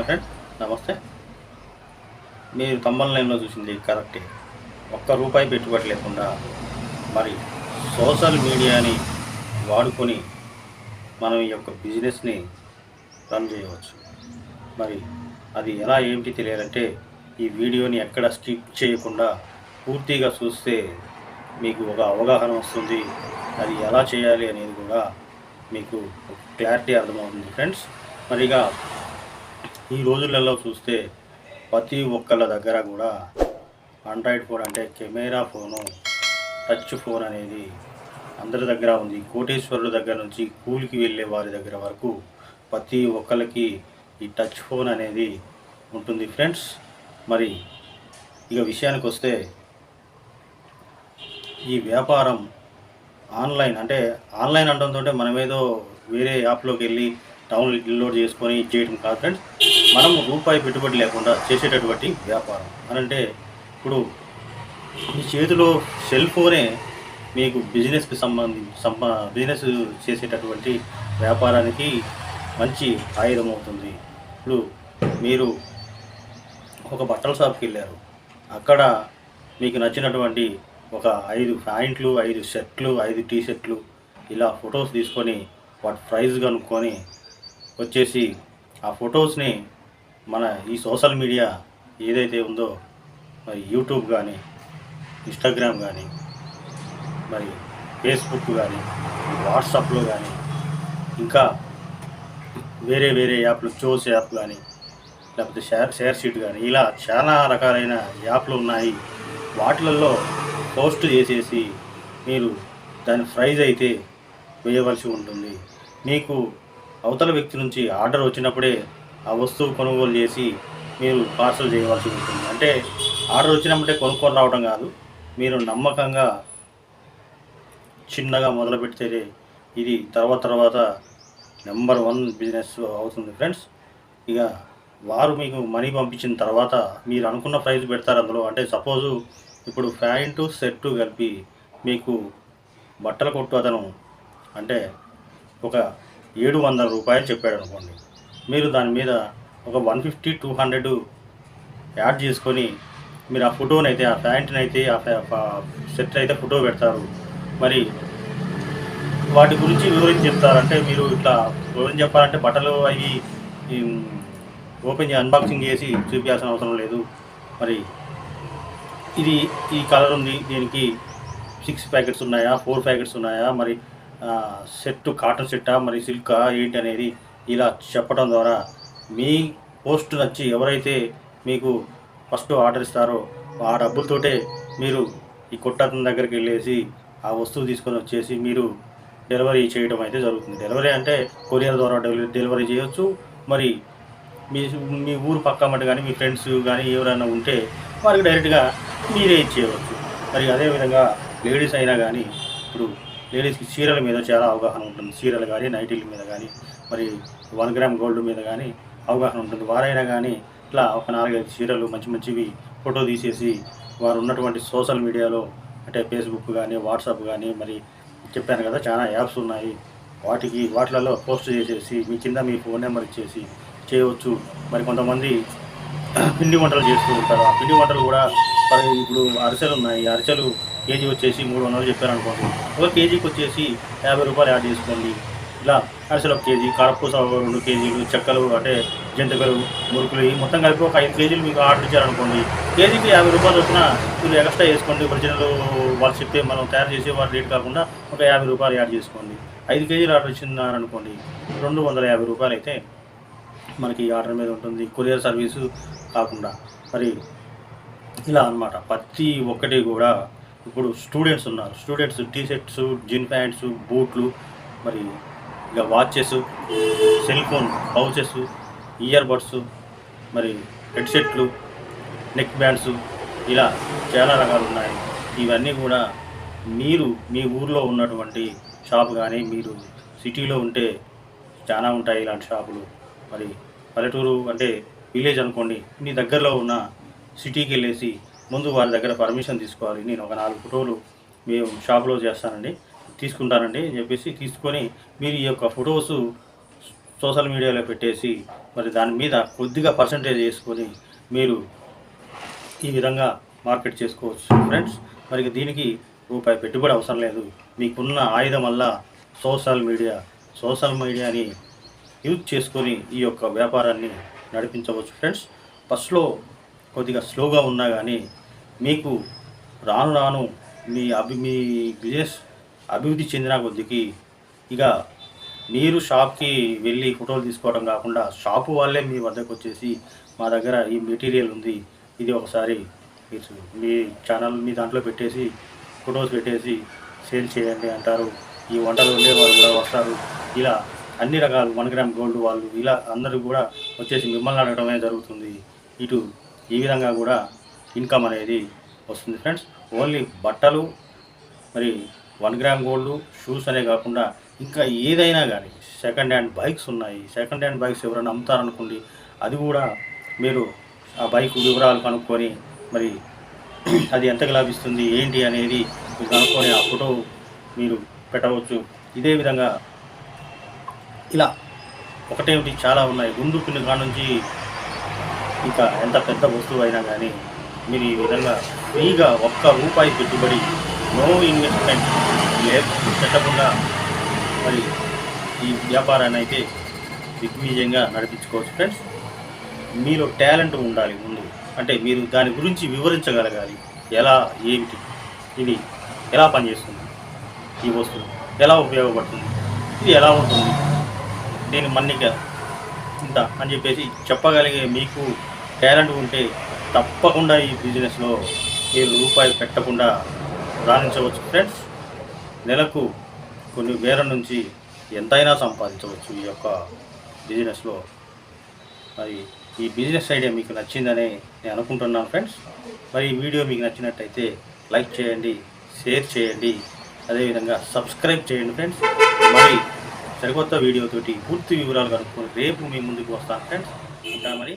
Hi friends నమస్తే. మీరు తమ్మల లైన్లో చూసింది కరెక్టే ఒక్క రూపాయి పెట్టుబడి లేకుండా మరి సోషల్ మీడియాని వాడుకొని మనం ఈ యొక్క బిజినెస్ని రన్ చేయవచ్చు. మరి అది ఎలా ఏమిటి తెలియాలంటే ఈ వీడియోని ఎక్కడ స్కిప్ చేయకుండా పూర్తిగా చూస్తే మీకు ఒక అవగాహన వస్తుంది. అది ఎలా చేయాలి అనేది కూడా మీకు క్లారిటీ అర్థమవుతుంది. ఫ్రెండ్స్ మరిగా ఈ రోజులలో చూస్తే ప్రతి ఒక్కళ్ళ దగ్గర కూడా ఆండ్రాయిడ్ ఫోన్ అంటే కెమెరా ఫోను టచ్ ఫోన్ అనేది అందరి దగ్గర ఉంది. కోటేశ్వరుల దగ్గర నుంచి కూలికి వెళ్ళే వారి దగ్గర వరకు ప్రతి ఒక్కరికి ఈ టచ్ ఫోన్ అనేది ఉంటుంది ఫ్రెండ్స్. మరి ఇక విషయానికి వస్తే ఈ వ్యాపారం ఆన్లైన్ అంటే ఆన్లైన్ అంటుంటే మనమేదో వేరే యాప్లోకి వెళ్ళి డౌన్లోడ్ చేసుకొని చేయడం కాదు ఫ్రెండ్స్. మనం రూపాయి పెట్టుబడి లేకుండా చేసేటటువంటి వ్యాపారం. అని అంటే ఇప్పుడు మీ చేతిలో సెల్ ఫోనే మీకు బిజినెస్కి సంబంధించి సంబ బిజినెస్ చేసేటటువంటి వ్యాపారానికి మంచి ఆయుధం అవుతుంది. ఇప్పుడు మీరు ఒక బట్టల షాప్కి వెళ్ళారు. అక్కడ మీకు నచ్చినటువంటి ఒక ఐదు ప్యాంట్లు ఐదు షర్ట్లు ఐదు టీ షర్ట్లు ఇలా ఫొటోస్ తీసుకొని వాటి ప్రైస్ కనుక్కొని వచ్చేసి ఆ ఫొటోస్ని మన ఈ సోషల్ మీడియా ఏదైతే ఉందో మరి యూట్యూబ్ కానీ ఇన్స్టాగ్రామ్ కానీ మరి ఫేస్బుక్ కానీ వాట్సాప్లో కానీ ఇంకా వేరే వేరే యాప్లు చోస్ యాప్ కానీ లేకపోతే షేర్ షేర్ షీట్ కానీ ఇలా చాలా రకాలైన యాప్లు ఉన్నాయి. వాటిలలో పోస్ట్ చేసేసి మీరు దాని ప్రైజ్ అయితే వేయవలసి ఉంటుంది. మీకు అవతల వ్యక్తి నుంచి ఆర్డర్ వచ్చినప్పుడే ఆ వస్తువు కొనుగోలు చేసి మీరు పార్సల్ చేయవలసి ఉంటుంది. అంటే ఆర్డర్ వచ్చినప్పుడే కొనుక్కొని రావడం కాదు మీరు నమ్మకంగా చిన్నగా మొదలు పెడితే ఇది తర్వాత తర్వాత నెంబర్ వన్ బిజినెస్ అవుతుంది ఫ్రెండ్స్ ఇక వారు మీకు మనీ పంపించిన తర్వాత మీరు అనుకున్న ప్రైస్ పెడతారు అందులో. అంటే సపోజు ఇప్పుడు ప్యాంటు సెట్ కలిపి మీకు బట్టల కొట్టు అతను అంటే ఒక ఏడు వందల రూపాయలు చెప్పాడు అనుకోండి. మీరు దాని మీద ఒక one fifty two hundred add చేసుకొని మీరు ఆ ఫోటోని అయితే ఆ ప్యాంట్ని అయితే ఆ సెట్ అయితే ఫోటో పెడతారు. మరి వాటి గురించి వివరించి చెప్తారంటే మీరు ఇట్లా వివరించి చెప్పాలంటే బట్టలు అవి ఓపెన్ చేసి అన్బాక్సింగ్ చేసి చూపించాల్సిన అవసరం లేదు. మరి ఇది ఈ కలర్ ఉంది దీనికి సిక్స్ ప్యాకెట్స్ ఉన్నాయా ఫోర్ ప్యాకెట్స్ ఉన్నాయా మరి సెట్ కాటన్ సెట్టా మరి సిల్కా ఏంటి అనేది ఇలా చెప్పడం ద్వారా మీ పోస్ట్ నచ్చి ఎవరైతే మీకు ఫస్ట్ ఆర్డర్ ఇస్తారో ఆ డబ్బులతోటే మీరు ఈ కొట్టతన దగ్గరికి వెళ్ళేసి ఆ వస్తువు తీసుకొని వచ్చేసి మీరు డెలివరీ చేయడం అయితే జరుగుతుంది. డెలివరీ అంటే కొరియర్ ద్వారా డెలివరీ డెలివరీ చేయొచ్చు. మరి మీ మీ ఊరు పక్క మట్టి కానీ మీ ఫ్రెండ్స్ కానీ ఎవరైనా ఉంటే వారికి డైరెక్ట్గా మీరే ఇచ్చేయవచ్చు. మరి అదేవిధంగా లేడీస్ అయినా కానీ ఇప్పుడు లేడీస్కి చీరల మీద చాలా అవగాహన ఉంటుంది. చీరలు కానీ నైటీల మీద కానీ మరి వన్ గ్రామ్ గోల్డ్ మీద కానీ అవగాహన ఉంటుంది. వారైనా కానీ ఇట్లా ఒక నాలుగైదు చీరలు మంచి మంచివి ఫోటో తీసేసి వారు ఉన్నటువంటి సోషల్ మీడియాలో అంటే ఫేస్బుక్ కానీ వాట్సాప్ కానీ మరి చెప్పాను కదా చాలా యాప్స్ ఉన్నాయి. వాటికి వాటిలలో పోస్ట్ చేసేసి మీ కింద మీ ఫోన్ నెంబర్ ఇచ్చేసి చేయవచ్చు. మరి కొంతమంది పిండి వంటలు చేస్తూ ఉంటారు. ఆ పిండి వంటలు కూడా మరి ఇప్పుడు అరిసెలు ఉన్నాయి. ఈ అరిసెలు కేజీ వచ్చేసి మూడు వందలు చెప్పారు అనుకోండి ఒక కేజీకి వచ్చేసి యాభై రూపాయలు యాడ్ చేసుకోండి. ఇలా అరిసెలు ఒక కేజీ కారపూస రెండు కేజీలు చెక్కలు అంటే జంతికలు మురుకులు మొత్తం కలిపి ఒక ఐదు కేజీలు మీకు ఆర్డర్ ఇచ్చారనుకోండి. కేజీకి యాభై రూపాయలు వచ్చిన మీరు ఎక్స్ట్రా చేసుకోండి ఒరిజినల్ వాళ్ళు చెప్తే మనం తయారు చేసే వారి రేట్ కాకుండా ఒక యాభై రూపాయలు యాడ్ చేసుకోండి. ఐదు కేజీలు ఆర్డర్ ఇచ్చినారనుకోండి రెండు వందల యాభై రూపాయలు అయితే మనకి ఆర్డర్ మీద ఉంటుంది. కొరియర్ సర్వీసు కాకుండా. మరి ఇలా అన్నమాట. ప్రతి ఒక్కటి కూడా ఇప్పుడు స్టూడెంట్స్ ఉన్నారు. Students T shirts jean pants బూట్లు మరి ఇక watches cell phone pouches ear buds మరి హెడ్సెట్లు నెక్ బ్యాండ్స్ ఇలా చాలా రకాలు ఉన్నాయి. ఇవన్నీ కూడా మీరు మీ ఊర్లో ఉన్నటువంటి షాప్ కానీ మీరు సిటీలో ఉంటే చాలా ఉంటాయి ఇలాంటి షాపులు. మరి పల్లెటూరు అంటే విలేజ్ అనుకోండి మీ దగ్గరలో ఉన్న సిటీకి వెళ్ళేసి ముందు వారి దగ్గర పర్మిషన్ తీసుకోవాలి. నేను ఒక నాలుగు ఫోటోలు మేము షాప్లో చేస్తానండి. తీసుకుంటానండి అని చెప్పేసి తీసుకొని మీరు ఈ యొక్క ఫొటోస్ సోషల్ మీడియాలో పెట్టేసి మరి దాని మీద కొద్దిగా పర్సంటేజ్ వేసుకొని మీరు ఈ విధంగా మార్కెట్ చేసుకోవచ్చు. ఫ్రెండ్స్ మరి దీనికి రూపాయి పెట్టుబడి అవసరం లేదు. మీకున్న ఆయుధం వల్ల సోషల్ మీడియా సోషల్ మీడియాని యూజ్ చేసుకొని ఈ యొక్క వ్యాపారాన్ని నడిపించవచ్చు. ఫ్రెండ్స్ ఫస్ట్లో కొద్దిగా స్లోగా ఉన్నా కానీ మీకు రాను రాను మీ అభి మీ బిజినెస్ అభివృద్ధి చెందిన కొద్దికి ఇక మీరు షాప్కి వెళ్ళి ఫోటోలు తీసుకోవడం కాకుండా షాపు వాళ్ళే మీ వద్దకు వచ్చేసి మా దగ్గర ఈ మెటీరియల్ ఉంది ఇది ఒకసారి మీరు మీ ఛానల్ మీ దాంట్లో పెట్టేసి ఫొటోస్ పెట్టేసి సేల్ చేయండి అంటారు. ఈ వంటలు వండేవారు కూడా వస్తారు. ఇలా అన్ని రకాలు వన్ గ్రామ్ గోల్డ్ వాళ్ళు ఇలా అందరూ కూడా వచ్చేసి మిమ్మల్ని అడగడమే జరుగుతుంది. ఇటు ఈ విధంగా కూడా ఇన్కమ్ అనేది వస్తుంది ఫ్రెండ్స్. ఓన్లీ బట్టలు మరి వన్ గ్రామ్ గోల్డ్ షూస్ అనే కాకుండా ఇంకా ఏదైనా కానీ సెకండ్ హ్యాండ్ బైక్స్ ఉన్నాయి. సెకండ్ హ్యాండ్ బైక్స్ ఎవరైనా అమ్ముతారనుకోండి అది కూడా మీరు ఆ బైక్ వివరాలు కనుక్కొని మరి అది ఎంతకు లాభిస్తుంది ఏంటి అనేది మీరు కనుక్కొని ఆ ఫోటో మీరు పెట్టవచ్చు. ఇదే విధంగా ఇలా ఒకటేమిటి చాలా ఉన్నాయి. గుండు పిన్ను కాడ నుంచి ఇంకా ఎంత పెద్ద వస్తువు అయినా కానీ మీరు ఈ విధంగా ఫ్రీగా ఒక్క రూపాయి పెట్టుబడి నో ఇన్వెస్ట్మెంట్ పెట్టకుండా మరి ఈ వ్యాపారాన్ని అయితే దిగ్విజయంగా నడిపించుకోవచ్చు ఫ్రెండ్స్ మీలో టాలెంట్ ఉండాలి ముందు. అంటే మీరు దాని గురించి వివరించగలగాలి. ఎలా ఏమిటి? ఇది ఎలా పనిచేస్తుంది? ఈ వస్తువు ఎలా ఉపయోగపడుతుంది? ఇది ఎలా ఉంటుంది? దీని మన్నిక ఇంత అని చెప్పేసి చెప్పగలిగే మీకు టాలెంట్ ఉంటే తప్పకుండా ఈ బిజినెస్లో మీరు రూపాయి పెట్టకుండా రాణించవచ్చు ఫ్రెండ్స్ నెలకు కొన్ని వేల నుంచి ఎంతైనా సంపాదించవచ్చు ఈ యొక్క బిజినెస్లో మరి ఈ బిజినెస్ ఐడియా మీకు నచ్చిందని నేను అనుకుంటున్నాను ఫ్రెండ్స్ మరి ఈ వీడియో మీకు నచ్చినట్టయితే లైక్ చేయండి షేర్ చేయండి. అదేవిధంగా సబ్స్క్రైబ్ చేయండి ఫ్రెండ్స్ మరి సరికొత్త వీడియోతోటి పూర్తి వివరాలు కనుక్కొని రేపు మీ ముందుకు వస్తాను ఫ్రెండ్స్ ఉంటా మరి.